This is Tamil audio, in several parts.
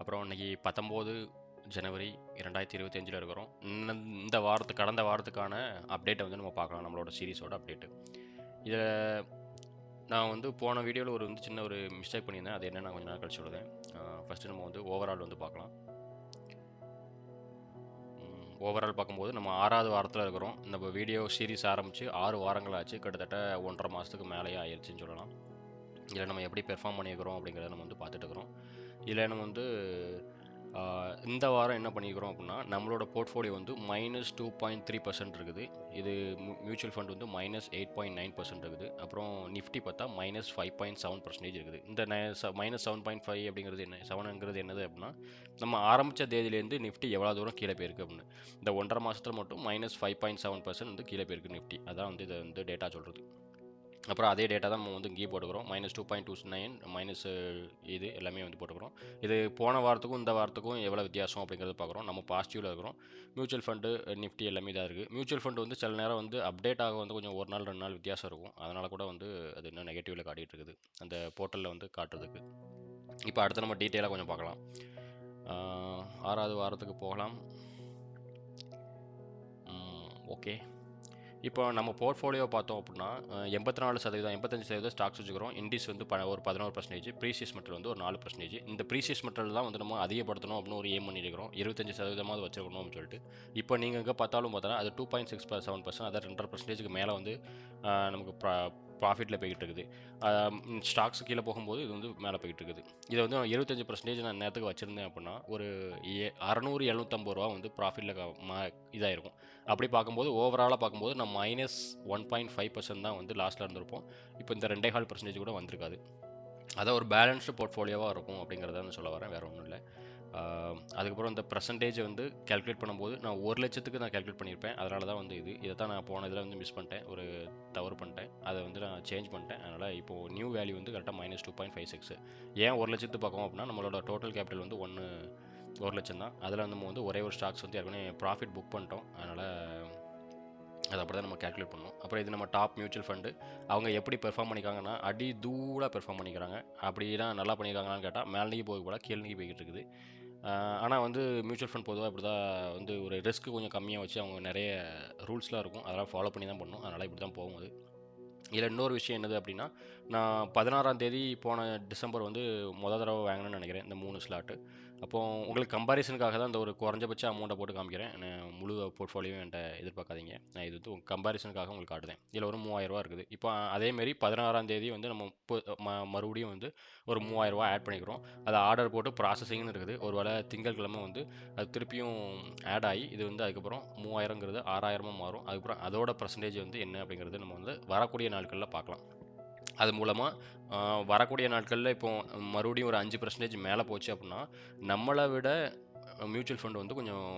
அப்புறம் இன்றைக்கி பத்தொம்போது ஜனவரி இரண்டாயிரத்தி இருபத்தஞ்சில் இருக்கிறோம். இந்த இந்த வாரத்து கடந்த வாரத்துக்கான அப்டேட்டை வந்து நம்ம பார்க்கலாம். நம்மளோட சீரீஸோட அப்டேட்டு இதில் நான் வந்து போன வீடியோவில் ஒரு வந்து சின்ன ஒரு மிஸ்டேக் பண்ணியிருந்தேன். அது என்ன நான் கொஞ்சம் நாள் கழிச்சு சொல்லுவேன் ஃபஸ்ட்டு நம்ம வந்து ஓவரால் வந்து பார்க்கலாம். ஓவரால் பார்க்கும்போது நம்ம ஆறாவது வாரத்தில் இருக்கிறோம். நம்ம வீடியோ சீரிஸ் ஆரம்பித்து ஆறு வாரங்கள் ஆச்சு. கிட்டத்தட்ட ஒன்றரை மாதத்துக்கு மேலேயே ஆயிடுச்சுன்னு சொல்லலாம். இதில் நம்ம எப்படி பெர்ஃபார்ம் பண்ணியிருக்கிறோம் அப்படிங்கிறத நம்ம வந்து பார்த்துட்டு இருக்கிறோம் இதில் நம்ம வந்து இந்த வாரம் என்ன பண்ணியிருக்கிறோம் அப்படின்னா நம்மளோட போர்ட்ஃபோலியோ வந்து minus two point three percent இருக்குது. இது மியூச்சுவல் ஃபண்ட் வந்து minus eight point nine percent இருக்குது. அப்புறம் நிஃப்டி பார்த்தா minus five point seven percentage இருக்குது. இந்த மைனஸ் செவன் பாயிண்ட் ஃபைவ் அப்படிங்கிறது என்ன செவனுங்கிறது என்னது அப்படின்னா நம்ம ஆரம்பித்த தேதியிலேருந்து நிஃப்டி எவ்வளோ தூரம் கீழே போயிருக்கு அப்படின்னு. இந்த ஒன்றரை மாதத்தில் மட்டும் minus five point seven percent வந்து கீழே போயிருக்கு நிஃப்டி அதான் வந்து இதை வந்து டேட்டா சொல்கிறது அப்புறம் அதே டேட்டா தான் நம்ம வந்து இங்கேயே போட்டுக்கிறோம். Minus two point two nine minus இது எல்லாமே வந்து போட்டுக்கிறோம். இது போன வாரத்துக்கும் இந்த வாரத்துக்கும் எவ்வளோ வித்தியாசம் அப்படிங்கிறத பார்க்குறோம். நம்ம பாசிட்டிவில் இருக்கிறோம். மியூச்சுவல் ஃபண்டு நிஃப்டி எல்லாமே இதாக இருக்குது மியூச்சுவல் ஃபண்டு வந்து சில நேரம் வந்து அப்டேட் ஆக வந்து கொஞ்சம் ஒரு நாள் ரெண்டு நாள் வித்தியாசம் இருக்கும். அதனால் கூட வந்து அது இன்னும் நெகட்டிவில் காட்டிகிட்டு இருக்குது. அந்த போர்ட்டலில் வந்து காட்டுறதுக்கு. இப்போ அடுத்து நம்ம டீட்டெயிலாக கொஞ்சம் பார்க்கலாம். ஆறாவது வாரத்துக்கு போகலாம். ஓகே இப்போ நம்ம போர்ட்ஃபோலியோ பார்த்தோம் அப்படின்னா எண்பத்தி நாலு சதவீதம் எண்பத்தஞ்சு சதவீதம் ஸ்டாக்ஸ் வச்சுக்கிறோம். இண்டிஸ் வந்து ப ஒரு பதினோரு பர்சன்டேஜ் ப்ரீசியஸ் மெட்டல் வந்து ஒரு நாலு பர்சன்டேஜ் இந்த ப்ரீசியஸ் மெட்டல் தான் வந்து நம்ம அதிகப்படுத்தணும் அப்படின்னு ஒரு ஏம் பண்ணியிருக்கிறோம் இருபத்தஞ்சு சதவீதமாவது வச்சுக்கணும் அப்படின்னு சொல்லிட்டு. இப்போ நீங்கள் எங்கே பார்த்தாலும் பார்த்தோன்னா அது two point six seven percent அதை ரெண்டரை பர்சன்டேஜுக்கு மேலே வந்து நமக்கு ப்ரா ப்ராஃபிட்டில் போய்கிட்டு இருக்குது ஸ்டாக்ஸ் கீழே போகும்போது இது வந்து மேலே போய்கிட்டு இருக்குது இதை வந்து இருபத்தஞ்சு பர்சன்டேஜ் நான் நேரத்துக்கு வச்சுருந்தேன் அப்படின்னா ஒரு ஏ அறநூறு எழுநூற்றம்பது ரூபா வந்து ப்ராஃபிட்டில் மா இதாயிருக்கும். அப்படி பார்க்கும்போது ஓவராலாக பார்க்கும்போது நம்ம minus one point five percent தான் வந்து லாஸ்ட்டில் இருந்திருப்போம். இப்போ இந்த ரெண்டே கால் பர்சன்டேஜ் கூட வந்திருக்காது. அதான் ஒரு பேலன்ஸ்டு போர்ட்ஃபோலியோவாக இருக்கும் அப்படிங்கிறத நான் சொல்ல வரேன். வேறு ஒன்றும் இல்லை. அதுக்கப்புறம் இந்த பர்சன்டேஜ் வந்து கால்குலேட் பண்ணும்போது நான் ஒரு லட்சத்துக்கு நான் கால்குலேட் பண்ணியிருப்பேன். அதனால தான் வந்து இது. இதை தான் நான் போன இதில் வந்து மிஸ் பண்ணிட்டேன். ஒரு தவறு பண்ணிட்டேன். அதை வந்து நான் சேஞ்ச் பண்ணிட்டேன். அதனால் இப்போது நியூ வேல்யூ வந்து கரெக்டாக minus two point five six ஏன் ஒரு லட்சத்து பார்க்கணும் அப்படின்னா நம்மளோட டோட்டல் கேபிட்டல் வந்து ஒன்று ஒரு லட்சம் தான். அதில் நம்ம வந்து ஒரே ஒரு ஸ்டாக்ஸ் வந்து ஏற்கனவே ப்ராஃபிட் புக் பண்ணிட்டோம். அதனால் அது அப்படி தான் நம்ம கேல்குலேட் பண்ணோம் அப்புறம் இது நம்ம டாப் மியூச்சுவல் ஃபண்டு அவங்க எப்படி பெர்ஃபார்ம் பண்ணிக்காங்கன்னா அடி தூளாக பெர்ஃபார்ம் பண்ணிக்கிறாங்க. அப்படின்னா நல்லா பண்ணியிருக்காங்களான்னு கேட்டால் மேலேக்கு போக கூட கீழே போய்கிட்டு இருக்குது. ஆனால் வந்து மியூச்சுவல் ஃபண்ட் பொதுவாக இப்படி தான் வந்து ஒரு ரிஸ்க் கொஞ்சம் கம்மியாக வச்சு அவங்க நிறைய ரூல்ஸ்லாம் இருக்கும். அதெல்லாம் ஃபாலோ பண்ணி தான் பண்ணணும். அதனால் இப்படி தான் போகும் அது இதில் இன்னொரு விஷயம் என்னது அப்படின்னா நான் பதினாறாம் தேதி போன டிசம்பர் வந்து மொதல் தடவை வாங்கினேன்னு நினைக்கிறேன் இந்த மூணு ஸ்லாட்டு அப்போது உங்களுக்கு கம்பாரிசனுக்காக தான் இந்த ஒரு குறைஞ்சபட்ச அமௌண்ட்டை போட்டு காமிக்கிறேன். நான் முழு போர்ட்ஃபோலியோ என்கிட்ட எதிர்பார்க்காதீங்க. நான் இது வந்து கம்பாரிசனுக்காக உங்களுக்கு காட்டுதேன் இதில் ஒரு மூவாயிரரூவா இருக்குது. இப்போ அதேமாரி பதினாறாம் தேதி வந்து நம்ம ம மறுபடியும் வந்து ஒரு மூவாயிரரூவா ஆட் பண்ணிக்கிறோம். அதை ஆர்டர் போட்டு ப்ராசஸிங்னு இருக்குது. ஒரு வேளை திங்கட்கிழமை வந்து அது திருப்பியும் ஆட் ஆகி இது வந்து அதுக்கப்புறம் மூவாயிரங்கிறது ஆறாயிரமாக மாறும். அதுக்கப்புறம் அதோட பர்சன்டேஜ் வந்து என்ன அப்படிங்கிறது நம்ம வந்து வரக்கூடிய நாட்களில் பார்க்கலாம். அது மூலமாக வரக்கூடிய நாட்களில் இப்போ மறுபடியும் ஒரு அஞ்சு பர்சன்டேஜ் மேலே போச்சு அப்படின்னா நம்மளை விட மியூச்சுவல் ஃபண்ட் வந்து கொஞ்சம்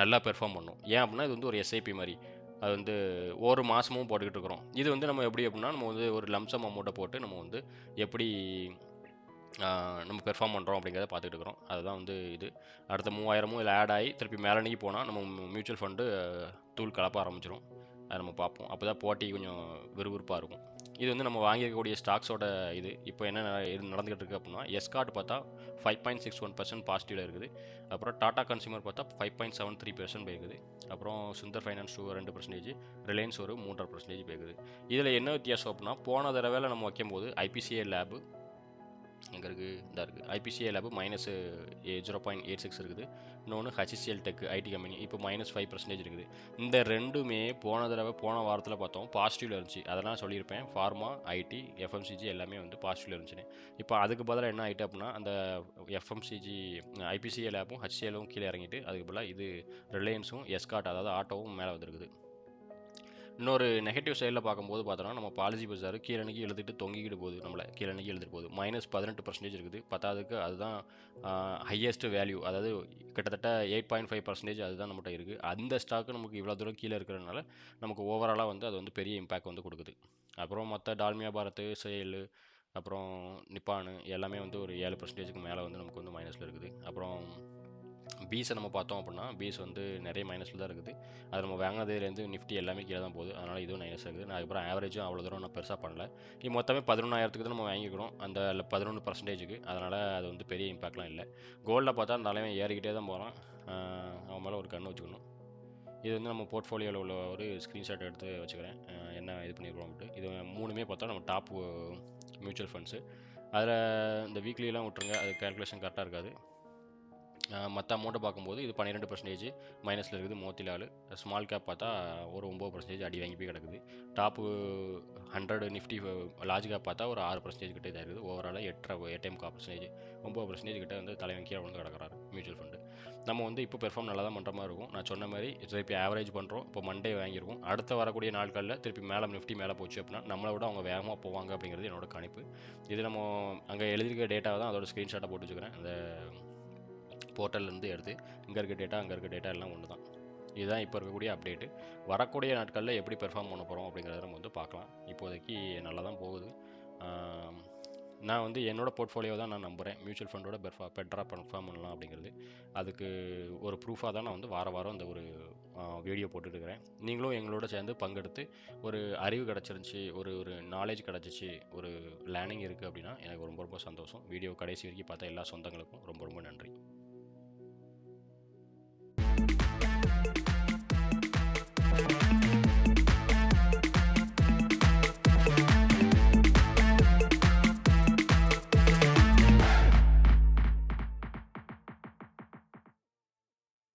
நல்லா பெர்ஃபார்ம் பண்ணும். ஏன் அப்படின்னா இது வந்து ஒரு எஸ்ஐபி மாதிரி. அது வந்து ஒரு மாதமும் போட்டுக்கிட்டு இருக்கிறோம். இது வந்து நம்ம எப்படி அப்படின்னா நம்ம வந்து ஒரு லம்சம் அமௌண்ட்டை போட்டு நம்ம வந்து எப்படி நம்ம பெர்ஃபார்ம் பண்ணுறோம் அப்படிங்கிறத பார்த்துட்டு இருக்கிறோம். அதுதான் வந்து இது. அடுத்த மூவாயிரமும் இதில் ஆட் ஆகி திருப்பி மேலணிக்கு போனால் நம்ம மியூச்சுவல் ஃபண்டு தூள் கலப்ப ஆரம்பிச்சிடும் அதை நம்ம பார்ப்போம். அப்போ தான் போட்டி கொஞ்சம் விறுவிறுப்பாக இருக்கும். இது வந்து நம்ம வாங்கியிருக்கக்கூடிய ஸ்டாக்ஸோட இது. இப்போ என்ன ந- இது நடந்துகிட்டு இருக்குது அப்படின்னா எஸ்கார்ட் பார்த்தா five point six one percent பாசிட்டிவில் இருக்குது. அப்புறம் டாடா கன்சியூமர் பார்த்தா five point seven three percent போயிருக்குது. அப்புறம் சுந்தர் ஃபைனான்ஸ் டூ ரெண்டு பர்சன்டேஜ் ரிலையன்ஸ் ஒரு மூன்றரை பர்சன்டேஜ் போயிருக்குது. இதில் என்ன வித்தியாசம் அப்படின்னா போன தடவை நம்ம வைக்கும்போது ஐபிசிஐ லேபு எங்கே இருக்குது இதாக இருக்குது IPCI lab minus zero point eight six இருக்குது. இன்னொன்று ஹச்சிசிஎல் டெக் ஐடி கம்பெனி இப்போ மைனஸ் ஃபைவ் பர்சன்டேஜ் இருக்குது. இந்த ரெண்டுமே போன தடவை போன வாரத்தில் பார்த்தோம் பாசிட்டிவில் இருந்துச்சு. அதெல்லாம் சொல்லியிருப்பேன். ஃபார்மா ஐடி எஃப்எம்சிஜி எல்லாமே வந்து பாசிட்டிவில் இருந்துச்சுன்னு. இப்போ அதுக்கு பதிலாக என்ன ஆகிட்டு அப்படின்னா அந்த எஃப்எம்சிஜி ஐபிசிஐ லேபும் ஹச்சிஎலும் கீழே இறங்கிட்டு அதுக்கு பதிலாக இது ரிலையன்ஸும் எஸ்காட் அதாவது ஆட்டோவும் மேலே வந்திருக்குது. இன்னொரு நெகட்டிவ் சைடில் பார்க்கும்போது பார்த்தோன்னா நம்ம பாலிசி பஜார் கீழனுக்கு எழுதிட்டு தொங்கிக்கிட்டு போகுது நம்மளை கீழனுக்கு எழுதிட்டு போகுது. மைனஸ் பதினெட்டு பர்சன்டேஜ் இருக்குது. பத்தாவதுக்கு அதுதான் ஹையஸ்ட் வேல்யூ அதாவது கிட்டத்தட்ட எயிட் பாயிண்ட் ஃபைவ் பர்சன்டேஜ் அதுதான் நம்மகிட்ட இருக்குது. அந்த ஸ்டாக்கு நமக்கு இவ்வளோ தூரம் கீழே இருக்கிறதுனால நமக்கு ஓவராலாக வந்து அது வந்து பெரிய இம்பேக்ட் வந்து கொடுக்குது. அப்புறம் மற்ற டால்மியா பாரத் செயல் அப்புறம் நிப்பானு எல்லாமே வந்து ஒரு ஏழு பர்சன்டேஜுக்கு மேலே வந்து நமக்கு வந்து மைனஸில் இருக்குது. அப்புறம் பீஸை நம்ம பார்த்தோம் அப்படின்னா பீஸ் வந்து நிறைய மைனஸில் தான் இருக்குது. அது நம்ம வாங்கினதுலேருந்து நிஃப்டி எல்லாமே கீழே தான் போகுது. அதனால் இதுவும் மைனஸ் இருக்குது. நான் அதுக்கப்புறம் ஆவரேஜும் அவ்வளோ தூரம் நான் பெருசாக பண்ணல. இது மொத்தமே பதினொன்றாயிரத்துக்கு தான் நம்ம வாங்கிக்கிறோம். அந்த பதினொன்று பர்சன்டேஜுக்கு அதனால் அது வந்து பெரிய இம்பாக்ட்லாம் இல்லை. கோல்டில் பார்த்தா அந்த ஏறிக்கிட்டே தான் போகிறான் அவன் மேலே ஒரு கண்ணு வச்சுக்கணும். இது வந்து நம்ம போர்ட்ஃபோலியோவில் உள்ள ஒரு ஸ்க்ரீன்ஷாட் எடுத்து வச்சுக்கிறேன். என்ன இது பண்ணியிருக்கோம் அப்படின்ட்டு. இது மூணுமே பார்த்தா நம்ம டாப் மியூச்சுவல் ஃபண்ட்ஸு அதில் இந்த வீக்லிலாம் விட்ருங்க அது கேல்குலேஷன் கரெக்டாக இருக்காது. மற்ற அமௌண்ட்டை பார்க்கும்போது இது பன்னிரெண்டு பர்சன்டேஜ் மைனஸில் இருக்குது மோத்திலால். ஸ்மால் கேப் பார்த்தா ஒரு ஒம்பது பர்சன்டேஜ் அடி வாங்கி போய் கிடக்குது. Top hundred Nifty large cap பார்த்தா ஒரு ஆறு பர்சன்டேஜ் கிட்டே தான் இருக்குது. ஓவராலாக எட்டரை எட்டே கா பர்சன்டேஜ் ஒம்பது பர்சன்டேஜ் கிட்டே வந்து தலைவன் கீழே வந்து கிடக்கிறாரு மியூச்சுவல் ஃபண்டு நம்ம வந்து இப்போ பெர்ஃபார்ம் நல்லா தான் பண்ணுற மாதிரி இருக்கும். நான் சொன்ன மாதிரி திருப்பி ஆவரேஜ் பண்ணுறோம் இப்போ மண்டே வாங்கியிருக்கோம். அடுத்த வரக்கூடிய நாட்களில் திருப்பி மேலே நிஃப்டி மேலே போச்சு அப்படின்னா நம்மளை விட அவங்க வேகமாக போவாங்க அப்படிங்கிறது என்னோட கணிப்பு. இது நம்ம அங்கே எழுதியிருக்க டேட்டாவை தான் அதோட ஸ்க்ரீன்ஷாட்டை போட்டு வச்சுக்கிறேன். அந்த போர்ட்டல்லேருந்து எடுத்து இங்கே இருக்க டேட்டா அங்கே இருக்க டேட்டா எல்லாம் ஒன்று தான் இதுதான் இப்போ இருக்கக்கூடிய அப்டேட்டு வரக்கூடிய நாட்களில் எப்படி பெர்ஃபார்ம் பண்ண போகிறோம் அப்படிங்கிறத நம்ம வந்து பார்க்கலாம். இப்போதைக்கு நல்லா தான் போகுது நான் வந்து என்னோட போர்ட்ஃபோலியோ தான் நான் நம்புகிறேன் மியூச்சுவல் ஃபண்டோட பெர்ஃபா பெட்டராக பெர்ஃபார்ம் பண்ணலாம் அப்படிங்கிறது. அதுக்கு ஒரு ப்ரூஃபாக தான் நான் வந்து வார வாரம் இந்த ஒரு வீடியோ போட்டுருக்கிறேன் நீங்களும் எங்களோட சேர்ந்து பங்கெடுத்து ஒரு அறிவு கிடச்சிருந்துச்சி ஒரு ஒரு நாலேஜ் கிடச்சிச்சு ஒரு லேர்னிங் இருக்குது அப்படின்னா எனக்கு ரொம்ப ரொம்ப சந்தோஷம். வீடியோ கடைசி வரைக்கும் பார்த்த எல்லா சொந்தங்களுக்கும் ரொம்ப ரொம்ப நன்றி.